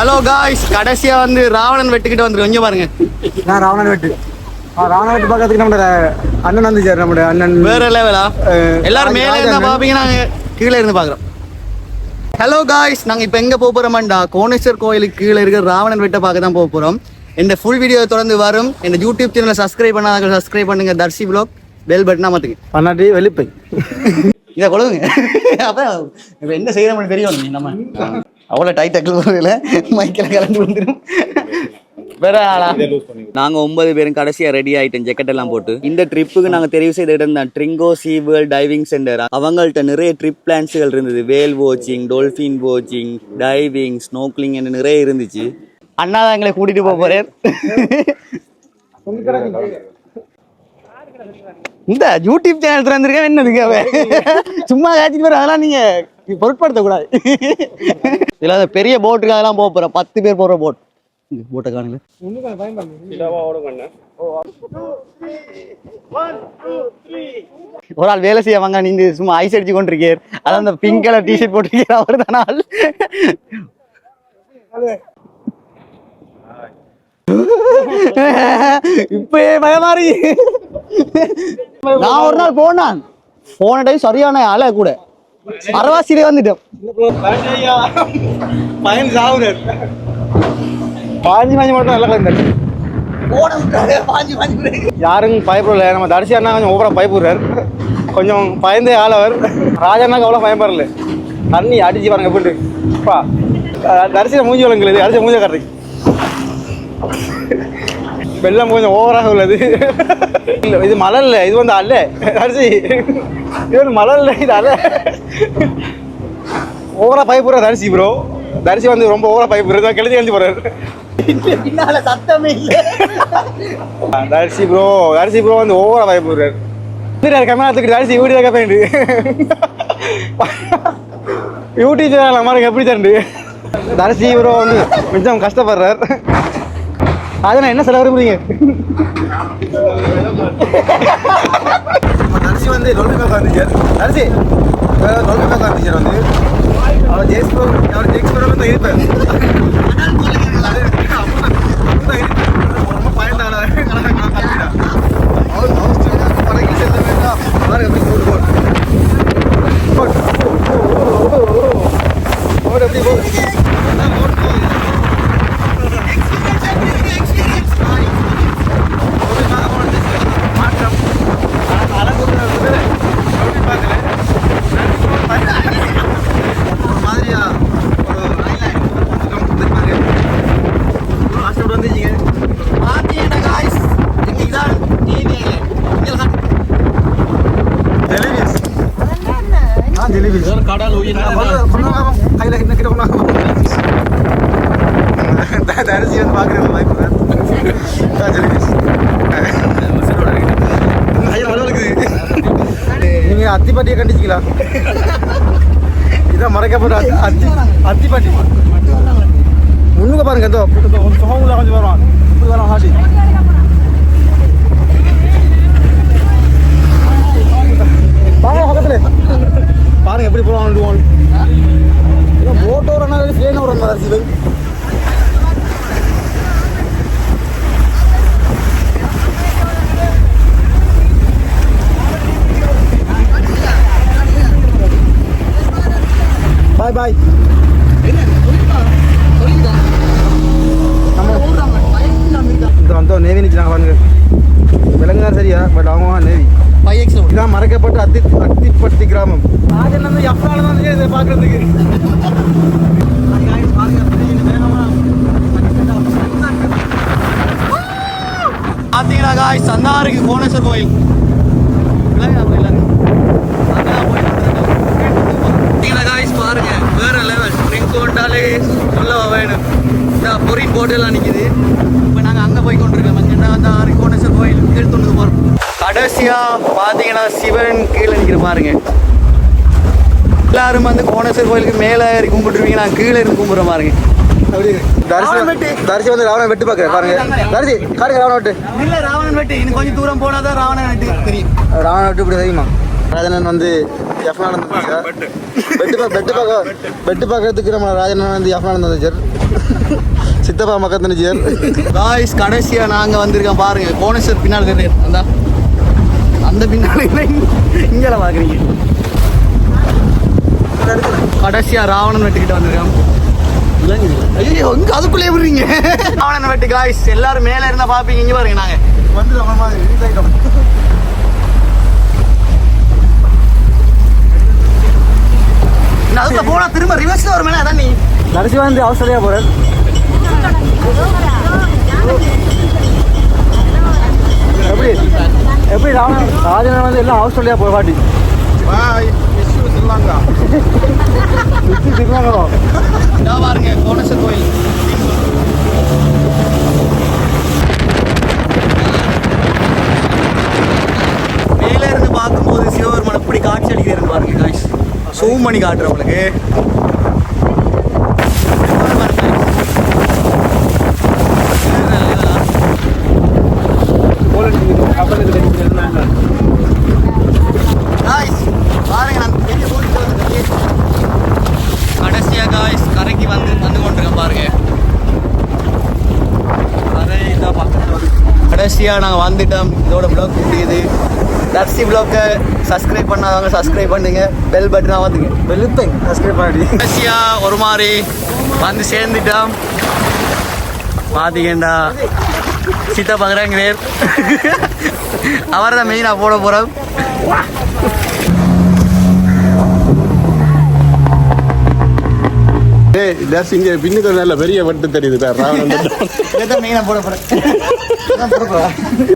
Hello guys கடைசியா வந்து ராவணன் வெட்டுக்கிட்டு வந்து கொஞ்சம் பாருங்க. நான் ராவணன் வெட்டு. ராவணன் வெட்டு பார்க்கறதுக்கு நம்மளோட அண்ணன் வந்து சார் நம்மளோட அண்ணன். வேற லெவலா எல்லாரும் மேலே இருந்தா பாப்பீங்க. நாங்க கீழே இருந்து பாக்குறோம் ஹலோ காய்ஸ் நாங்க இப்ப எங்க போக போறோம்டா கோணேஸ்வர் கோயிலுக்கு கீழே இருக்கிற ராவணன் வெட்ட பார்க்க தான் போக போறோம். இந்த ஃபுல் வீடியோ தொடர்ந்து வரும். இந்த யூடியூப் சேனலை சப்ஸ்கிரைப் பண்ணாத சப்ஸ்கிரைப் பண்ணுங்க. தர்சி ப்ளாக் பெல் பட்டனா மாத்துங்க பண்ணாட்டி வெளிப்பை. இதை கொடுங்க. அப்ப என்ன செய்யறோம்னு தெரியும். நம்ம அவ்வளோ டைட் அக்கிள் போகல மைக்கில் கலந்து வந்துடும் வேற ஆளா? நாங்க ஒன்பது பேரும் கடைசியா ரெடி ஆயிட்டோம் ஜெக்கெட் எல்லாம் போட்டு. இந்த ட்ரிப்புக்கு நாங்க தெரிவு செய்த இடம் தான் Trinco sea world diving centre அவங்கள்ட்ட நிறைய ட்ரிப் பிளான்ஸ்கள் இருந்தது. வேல் வாட்சிங் டொல்ஃபின் வாட்சிங் டைவிங் ஸ்னோக்லிங் நிறைய இருந்துச்சு. அண்ணா தான் எங்களை கூட்டிட்டு போக போறார். இந்த யூடியூப் சேனல் திறந்திருக்கேன் என்னதுக்கு சும்மா காய்ச்சிட்டு போற அதெல்லாம் நீங்க பொருட்படுத்த கூடாது இதுல அந்த பெரிய போட்டுக்கு அதெல்லாம் போக போறோம் பத்து பேர் போற போட் இந்த போட்டை காணுங்க ஒரு ஆள் வேலை செய்ய வாங்க நீங்க சும்மா ஐஸ் அடிச்சு கொண்டிருக்கீர். அதான் அந்த பிங்க் கலர் டிஷர்ட் போட்டிருக்கீர் அவர் தான ஆள். இப்பயே பயமாறி. நான் ஒரு நாள் போனான். போன டைம் சரியான அலை கூட. அரவாசியிலே வந்துட்டோம். பயன் சாவுனர் பாஞ்சு பாஞ்சு மட்டும் நல்லா கலந்தாரு யாரும் பயப்படல. நம்ம தரிசி அண்ணா கொஞ்சம் ஓவரா பயப்படுறாரு. கொஞ்சம் பயந்தே ஆளவர். ராஜண்ணாக்கு அவ்வளோ பயப்படல தண்ணி அடிச்சு பாருங்க எப்படி பா. மூஞ்சி வழங்குது அடிச்ச மூஞ்ச காட்டுறீங்க. வெள்ளம் கொஞ்சம் ஓவராக உள்ளது. இல்ல இது மழை இல்லை இது வந்து அல்ல தரிசி இது வந்து மழை இல்லை இது அல்ல ஓவரா பயப்படுற தரிசி ப்ரோ தரிசி வந்து ரொம்ப ஓவரா பயப்படுறது கெழுதி கழிஞ்சு போறாரு பின்னால சத்தமே இல்ல. தரிசி ப்ரோ தரிசி ப்ரோ வந்து ஓவரா பயப்படுறாரு வீடியோ கேமராத்துக்கு தரிசி வீடியோ கேப்பேன் யூடியூப் சேனல் மாதிரி எப்படி தண்டு தரிசி ப்ரோ வந்து கொஞ்சம் கஷ்டப்படுறார். அதனால் என்ன செலவு விரும்புறீங்க அரிசி வந்து டொல்பி பேக் வந்துச்சு டொல்பி பேக் வந்து அவர் ஜெயிஸ் ப்ரோ அவர் ஜெயிக்ஸ் இருப்பார் ரொம்ப பயந்தாள அவர் அவர் படகு செல்ல வேண்டாம் பாருங்க எப்படி போட்டு போட்டு போட்டு எப்படி போகுது மாதிரியா ஒரு வந்துச்சிங்க பாத்தீங்கன்னா guys, இங்க இதான் TV இல்ல. இங்க தான். ஜெலிபிஸ் ஆ ஜெலிபிஸ் கையில் என்ன கிட்ட தரிசி வந்து பார்க்குறேன் வாய்ப்பு ஜெலிபிஸ் நீங்க அத்திப்பாட்டியை கண்டிச்சிங்களா இதான் மறைக்கப்பட்ட அத்தி- அத்தி அத்திப்பாட்டி. முன்னுக்கு பாருங்க எதோ ஒரு சுகமுள்ள கொஞ்சம் வருவான் இப்படி வரும் ஹாட்டி பாருங்க பக்கத்துல பாருங்க எப்படி போவான் போட் வரனா பிளேன் வரும் அரசு பாய் பாய் இந்த நேவி நிற்கிறாங்க பாருங்க. விலங்குதான் சரியா பட் அவங்க நேவி 5X ஓடு. இதான் மறைக்கப்பட்ட அத்தி அத்திப்பட்டி கிராமம். ராஜன் எப்பால தான் இதை பார்க்கறதுக்கு? அந்தா இருக்கு கோணேஸ்வர் கோயில். guys, பாருங்க வேற லெவல் ட்ரிங்க் கொண்டாலே சொல்ல வேணும். இந்த பொறின் போட்டு எல்லாம் நிக்குது. இப்போ நாங்க அங்க போய் கொண்டிருக்கோம். அங்க அந்த ஆறு கோணேஸ்வர் கோயில் எடுத்துட்டு போறோம் கடைசியா பாத்தீங்கன்னா சிவன் கீழே நிக்கிற பாருங்க. எல்லாரும் வந்து கோணேஸ்வர் கோயிலுக்கு மேலே ஏறி கும்பிட்டுருவீங்க. நான் கீழே இருந்து கும்பிட்ற பாருங்க. ராவணன் வெட்டு. தரிசி வந்து ராவணன் வெட்டு பார்க்குறேன் பாருங்க. தரிசி காட்டுங்க ராவணன் வெட்டு. இல்ல ராவணன் வெட்டு. இன்னும் கொஞ்சம் தூரம் போனாதான் ராவணன் வெட்டு தெரியும். ராவணன் வெட்டு இப்படி தெரியுமா? ராஜனன் வந்து பெட்டு பெட்டு பார்க்க பெட்டு பார்க்கறதுக்கு நம்ம ராஜனன் வந்து எஃப்னானந்த் வந்துச்சார் சித்தப்பா மக்கத்தின ஜியர் காய்ஸ் கடைசியா நாங்க வந்திருக்கோம் பாருங்க. கோணேஸ்வர் பின்னால் தெரியுது அந்த அந்த பின்னால இல்லை, இங்கல பாக்குறீங்க? கடைசியா ராவணன் வெட்டிக்கிட்டு வந்திருக்கோம் ஐயோ இங்க அதுக்குள்ளே விடுறீங்க. ராவணன் வெட்டி காய்ஸ் எல்லாரும் மேல இருந்தா பாப்பீங்க. இங்க பாருங்க நாங்க. வந்து நம்ம மாதிரி அதுக்குள்ள போனா திரும்ப ரிவர்ஸ்ல வரும் மேல. அதான் நீ. கடைசி வந்து ஆஸ்திரேலியா போகிறேன் எப்படி? எப்படி ராஜன் வந்து எல்லாம் ஆஸ்திரேலியா போய் பாட்டி திருவாங்கோ இதா பாருங்க கோணேஸ்வர் கோயில். மேல இருந்து பார்க்கும்போது சிவபெருமான் எப்படி காட்சி அளிக்கிறது பாருங்க காய்ஸ் சூம் பண்ணி காட்டுறேன் உங்களுக்கு Guys, பாருங்க நான் வெளிய போயிட்டு வந்துட்டேன். கடைசியா காய்ஸ் கரைக்கு வந்து வந்து கொண்டிருக்கேன் பாருங்க. கரை இதான் பக்கத்துல வருது. கடைசியா நாங்க வந்துட்டோம். இதோட ப்ளாக் முடியுது. தர்சி ப்ளாக்கை சப்ஸ்கிரைப் பண்ணாதவங்க சப்ஸ்கிரைப் பண்ணுங்க. பெல் பட்டனா வந்துங்க. வெளுப்பேன் சப்ஸ்கிரைப் பண்ணி கடைசியா ஒரு மாதிரி வந்து சேர்ந்துட்டோம். பாத்தீங்கண்டா. சித்தா பங்குறாங்கிறேன் அவர் தான் மெயினாக போட போகிறோம் ஏய் தர்ஸ் இங்க பின்னுக்கு நல்ல பெரிய வட்டு தெரியுது சார் ராவணன். போட போகிறேன்